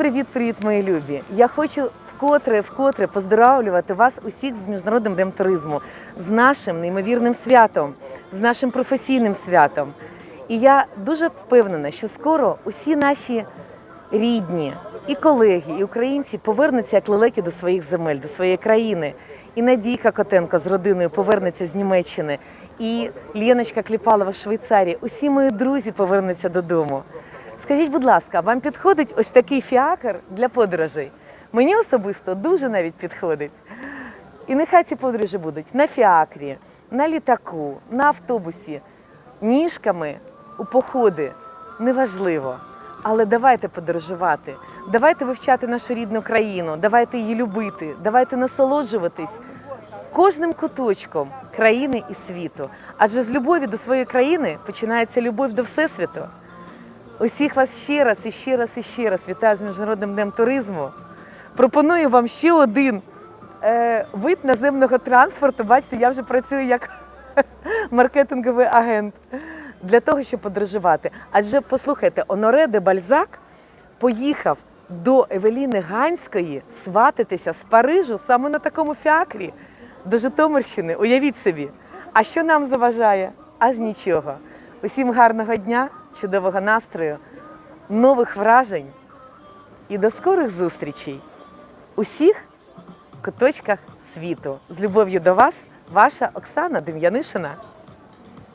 Привіт, привіт, мої любі! Я хочу вкотре, вкотре поздоровлювати вас усіх з міжнародним днем туризму, з нашим неймовірним святом, з нашим професійним святом. І я дуже впевнена, що скоро усі наші рідні і колеги, і українці повернуться як лелеки до своїх земель, до своєї країни. І Надійка Котенко з родиною повернеться з Німеччини, і Леночка Кліпалова з Швейцарії. Усі мої друзі повернуться додому. Скажіть, будь ласка, вам підходить ось такий фіакр для подорожей? Мені особисто дуже навіть підходить. І нехай ці подорожі будуть на фіакрі, на літаку, на автобусі, ніжками у походи. Неважливо. Але давайте подорожувати, давайте вивчати нашу рідну країну, давайте її любити, давайте насолоджуватись кожним куточком країни і світу. Адже з любові до своєї країни починається любов до Всесвіту. Усіх вас ще раз і ще раз і ще раз вітаю з Міжнародним днем туризму. Пропоную вам ще один е, вид наземного транспорту. Бачите, я вже працюю як маркетинговий агент для того, щоб подорожувати. Адже послухайте, Оноре де Бальзак поїхав до Евеліни Ганської сватитися з Парижу саме на такому фіакрі до Житомирщини. Уявіть собі. А що нам заважає? Аж нічого. Усім гарного дня, чудового настрою, нових вражень і до скорих зустрічей у всіх куточках світу. З любов'ю до вас, ваша Оксана Дем'янишина.